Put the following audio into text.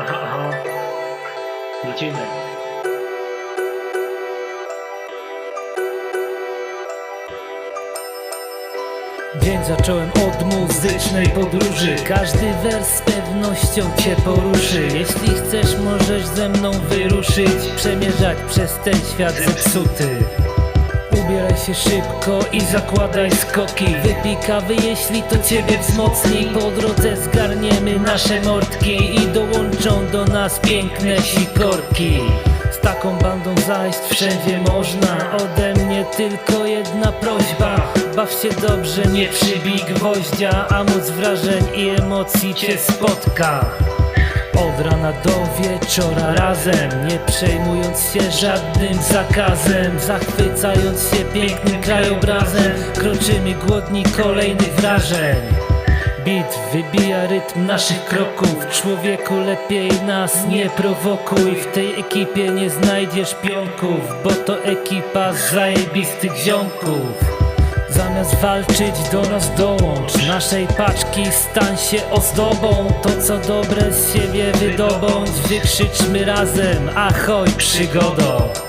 Aha, aha. Dzień zacząłem od muzycznej podróży. Każdy wers z pewnością cię poruszy. Jeśli chcesz możesz ze mną wyruszyć Przemierzać przez ten świat zepsuty Ubieraj się szybko i zakładaj skoki. Wypij kawy jeśli to ciebie wzmocni. Po drodze zgarniemy nasze mordki I dołączą do nas piękne sikorki. Z taką bandą zajść wszędzie można. Ode mnie tylko jedna prośba. Baw się dobrze, nie przybij gwoździa A moc wrażeń i emocji cię spotka od rana do wieczora razem Nie przejmując się żadnym zakazem Zachwycając się pięknym krajobrazem Kroczymy głodni kolejnych wrażeń. Beat wybija rytm naszych kroków Człowieku lepiej nas nie prowokuj. W tej ekipie nie znajdziesz pionków Bo to ekipa zajebistych ziomków Zamiast walczyć do nas dołącz. Naszej paczki stań się ozdobą. To co dobre z siebie wydobądź. Wykrzyczmy razem. Ahoj przygodo